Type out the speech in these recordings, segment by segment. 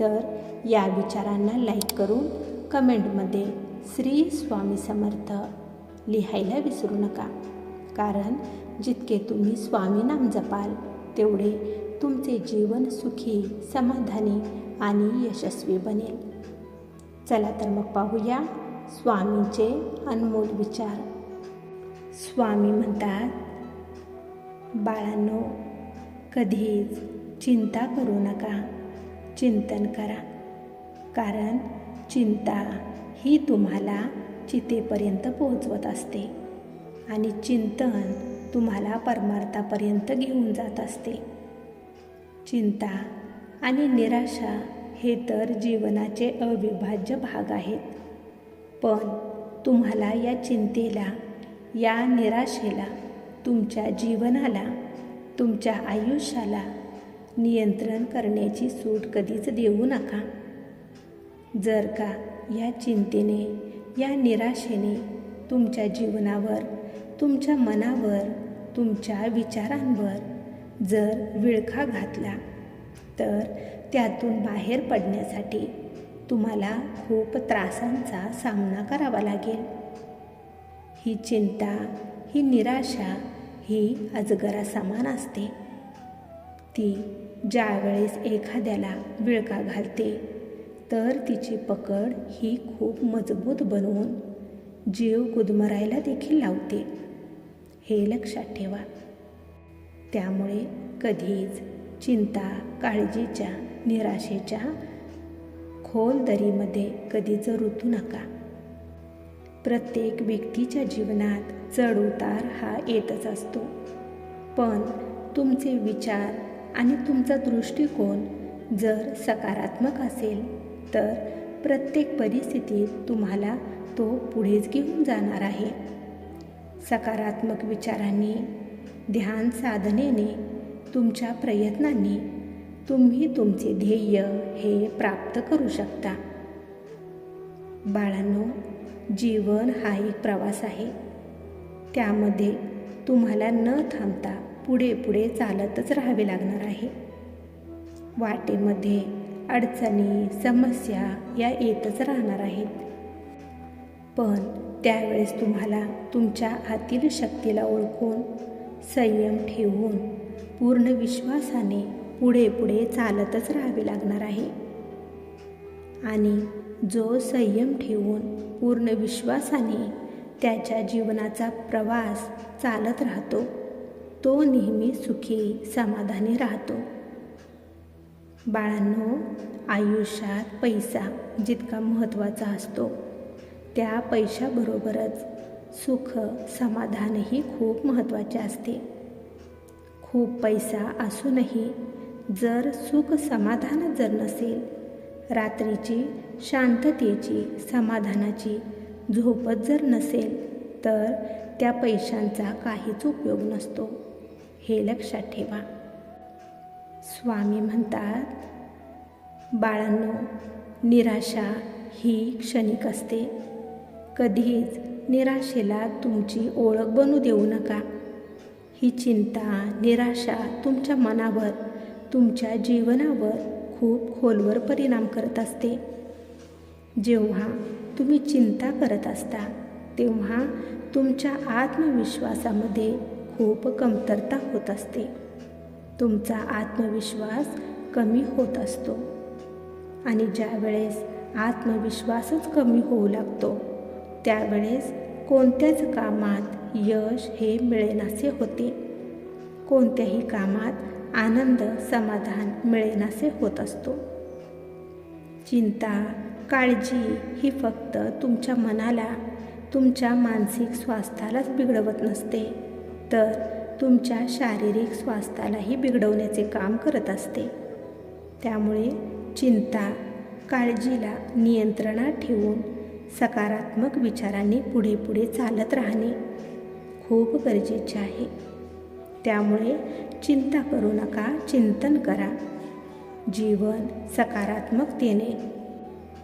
तर या विचारांना लाईक करून कमेंटमध्ये श्री स्वामी समर्थ लिहायला विसरू नका. कारण जितके तुम्ही स्वामी नाम जपाल तेवढे तुमचे जीवन सुखी समाधानी आणि यशस्वी बनेल. चला तर मग पाहूया स्वामींचे अनमोल विचार. स्वामी म्हणतात बाळांनो कधीच चिंता करू नका. चिंतन करा. कारण चिंता ही तुम्हाला चितेपर्यंत पोहोचवत असते आणि चिंतन तुम्हाला परमार्थापर्यंत घेऊन जात असते. चिंता आणि निराशा हे तर जीवनाचे अविभाज्य भाग आहेत. पण तुम्हाला या चिंतेला या निराशेला तुमच्या जीवनाला तुमच्या आयुष्याला नियंत्रण करण्याची सूट कधीच देऊ नका. जर का या चिंतेने या निराशेने तुमच्या जीवनावर तुमच्या मनावर तुमच्या विचारांवर जर विळखा घातला तर त्यातून बाहेर पडण्यासाठी तुम्हाला खूप त्रासांचा सामना करावा लागेल. ही चिंता ही निराशा ही अजगरासमान असते. ती ज्यावेळेस एखाद्याला विळका घालते तर तिची पकड ही खूप मजबूत बनवून जीव गुदमरायला देखील लावते. हे लक्षात ठेवा. त्यामुळे कधीच चिंता काळजीच्या निराशेच्या खोल दरीमध्ये कधीच रुतू नका. प्रत्येक व्यक्तीच्या जीवनात चढ उतार हा येतच असतो. पण तुमचे विचार आणि तुमचा दृष्टिकोन जर सकारात्मक असेल तर प्रत्येक परिस्थितीत तुम्हाला तो पुढेच घेऊन जाणार आहे. सकारात्मक विचारांनी ध्यान साधनेने तुमच्या प्रयत्नांनी तुम्ही तुमचे ध्येय हे प्राप्त करू शकता. बाळांनो जीवन हा एक प्रवास आहे. त्यामध्ये तुम्हाला न थांबता पुढे पुढे चालतच राहावे लागणार आहे. वाटेमध्ये अडचणी समस्या या येतच राहणार आहेत. पण त्यावेळेस तुम्हाला तुमच्या आतील शक्तीला ओळखून संयम ठेवून पूर्ण विश्वासाने पुढे पुढे चालतच राहावे लागणार आहे. आणि जो संयम ठेवून पूर्ण विश्वासाने त्याच्या जीवनाचा प्रवास चालत राहतो तो नेहमी सुखी समाधानी राहतो. बाळांनो आयुष्यात पैसा जितका महत्त्वाचा असतो त्या पैशाबरोबरच सुख समाधानही खूप महत्त्वाचे असते. खूप पैसा असूनही जर सुख समाधान जर नसेल रात्रीची शांततेची समाधानाची झोपत जर नसेल तर त्या पैशांचा काहीच उपयोग नसतो. हे लक्षात ठेवा. स्वामी म्हणतात बाळांनो निराशा ही क्षणिक असते. कधीच निराशेला तुमची ओळख बनू देऊ नका. ही चिंता निराशा तुमच्या मनावर तुमच्या जीवनावर खूप खोलवर परिणाम करत असते. जेव्हा तुम्ही चिंता करत असता तेव्हा तुमच्या आत्मविश्वासामध्ये खूप कमतरता होत असते. तुमचा आत्मविश्वास कमी होत असतो. आणि ज्यावेळेस आत्मविश्वासच कमी होऊ लागतो त्यावेळेस कोणत्याच कामात यश हे मिळेनासे होते. कोणत्याही कामात आनंद समाधान मिळेनासे होत असतो. चिंता काळजी ही फक्त तुमच्या मनाला तुमच्या मानसिक स्वास्थ्यालाच बिघडवत नसते. तर तुमच्या शारीरिक स्वास्थ्यालाही बिघडवण्याचे काम करत असते. त्यामुळे चिंता काळजीला नियंत्रणात ठेवून सकारात्मक विचारांनी पुढे पुढे चालत राहणे खूप गरजेचे आहे. त्यामुळे चिंता करू नका चिंतन करा. जीवन सकारात्मकतेने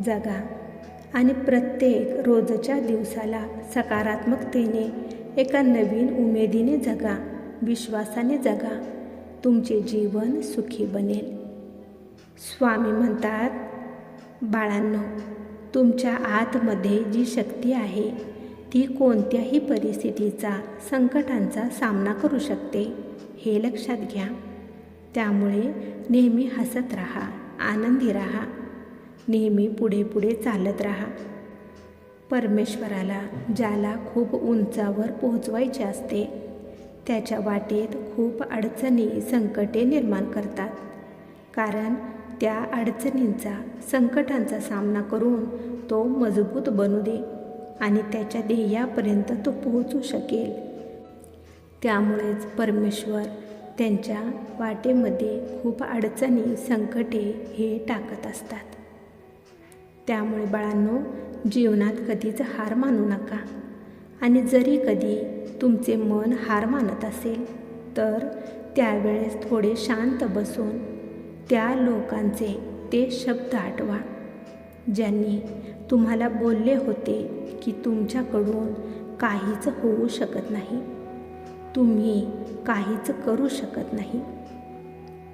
जगा आणि प्रत्येक रोजच्या दिवसाला सकारात्मकतेने एका नवीन उमेदीने जगा विश्वासाने जगा. तुमचे जीवन सुखी बनेल. स्वामी म्हणतात बाळांनो तुमच्या आतमध्ये जी शक्ती आहे ती कोणत्याही परिस्थितीचा संकटांचा सामना करू शकते हे लक्षात घ्या. त्यामुळे नेहमी हसत राहा आनंदी राहा. नेहमी पुढे पुढे चालत राहा. परमेश्वराला ज्याला खूप उंचावर पोहोचवायचे असते त्याच्या वाटेत खूप अडचणी संकटे निर्माण करतात. कारण त्या अडचणींचा संकटांचा सामना करून तो मजबूत बनू दे आणि त्याच्या ध्येयापर्यंत तो पोहोचू शकेल. त्यामुळेच परमेश्वर त्यांच्या वाटेमध्ये खूप अडचणी संकटे हे टाकत असतात. त्यामुळे बाळांनो जीवनात कधीच हार मानू नका. आणि जरी कधी तुमचे मन हार मानत असेल तर त्यावेळेस थोडे शांत बसून त्या लोकांचे ते शब्द आठवा ज्यांनी तुम्हाला बोलले होते की तुमच्याकडून काहीच होऊ शकत नाही. तुम्ही काहीच करू शकत नाही.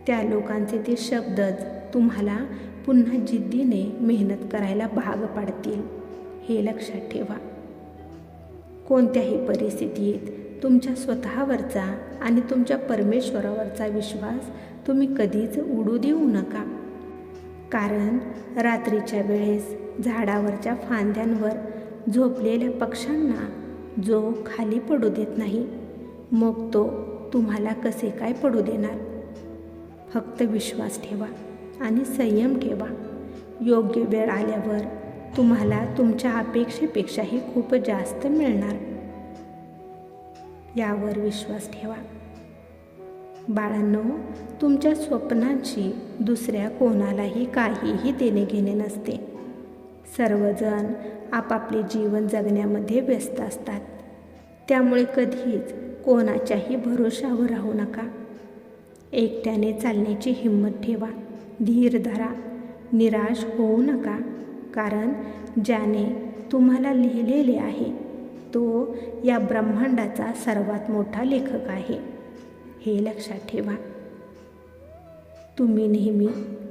त्या लोकांचे ते शब्दच तुम्हाला पुन्हा जिद्दीने मेहनत करायला भाग पाडतील. हे लक्षात ठेवा. कोणत्याही परिस्थितीत तुमच्या स्वतःवरचा आणि तुमच्या परमेश्वरावरचा विश्वास तुम्ही कधीच उडू देऊ नका. कारण रात्रीच्या वेळेस झाडावरच्या फांद्यांवर झोपलेल्या पक्ष्यांना जो खाली पडू देत नाही मग तो तुम्हाला कसे काय पडू देणार? फक्त विश्वास ठेवा आणि संयम ठेवा. योग्य वेळ आल्यावर तुम्हाला तुमच्या अपेक्षेपेक्षाही खूप जास्त मिळणार. यावर विश्वास ठेवा. बाळांनो तुमच्या स्वप्नांची दुसऱ्या कोणालाही काहीही देणे घेणे नसते. सर्वजण आपापले जीवन जगण्यामध्ये व्यस्त असतात. त्यामुळे कधीच कोणाच्याही भरोशावर राहू नका. एकट्याने चालण्याची हिंमत ठेवा. धीर धरा. निराश होऊ नका. कारण ज्याने तुम्हाला लिहिलेले आहे तो या ब्रह्मांडाचा सर्वात मोठा लेखक आहे. हे लक्षात ठेवा. तुम्ही नेहमी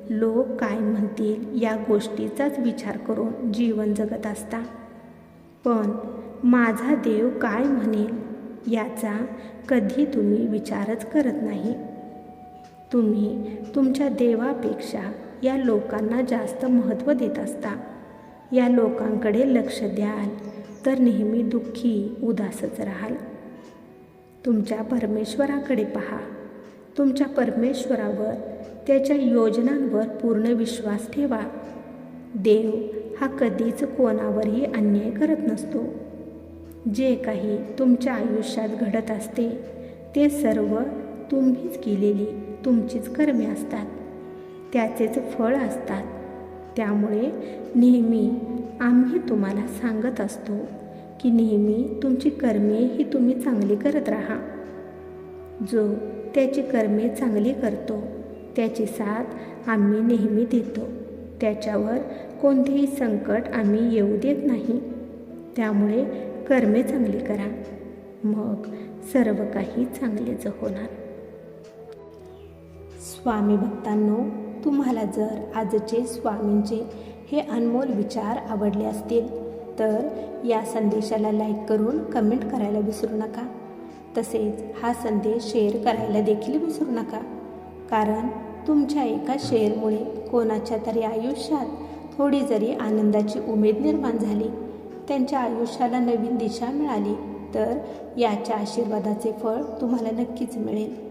लोक काय म्हणतील या गोष्टीचाच विचार करून जीवन जगत असता. पण माझा देव काय म्हणेल याचा कधी तुम्ही विचारच करत नाही. तुम्ही तुमच्या देवापेक्षा या लोकांना जास्त महत्त्व देत असता. या लोकांकडे लक्ष द्याल. तर नेहमी दुःखी उदासच राहाल. तुमच्या परमेश्वराकडे पहा. तुमच्या परमेश्वरावर त्याच्या योजनांवर पूर्ण विश्वास ठेवा. देव हा कधीच कोणावरही अन्याय करत नसतो. जे काही तुमच्या आयुष्यात घडत असते ते सर्व तुम्हीच केलेली तुमचीच कर्मे असतात. त्याचेच फळ असतात. त्यामुळे नेहमी आम्ही तुम्हाला सांगत असतो की नेहमी तुमची कर्मे ही तुम्ही चांगली करत राहा. जो त्याची कर्मे चांगली करतो त्याची साथ आम्ही नेहमी देतो. त्याच्यावर कोणतेही संकट आम्ही येऊ देत नाही. त्यामुळे कर्मे चांगली करा. मग सर्व काही चांगलेच होणार. स्वामी भक्तांनो तुम्हाला जर आजचे स्वामींचे हे अनमोल विचार आवडले असतील तर या संदेशाला लाईक करून कमेंट करायला विसरू नका. तसेच हा संदेश शेअर करायला देखील विसरू नका. कारण तुमच्या एका शेअरमुळे कोणाच्या तरी आयुष्यात थोडी जरी आनंदाची उमेद निर्माण झाली त्यांच्या आयुष्याला नवीन दिशा मिळाली तर याच्या आशीर्वादाचे फळ तुम्हाला नक्कीच मिळेल.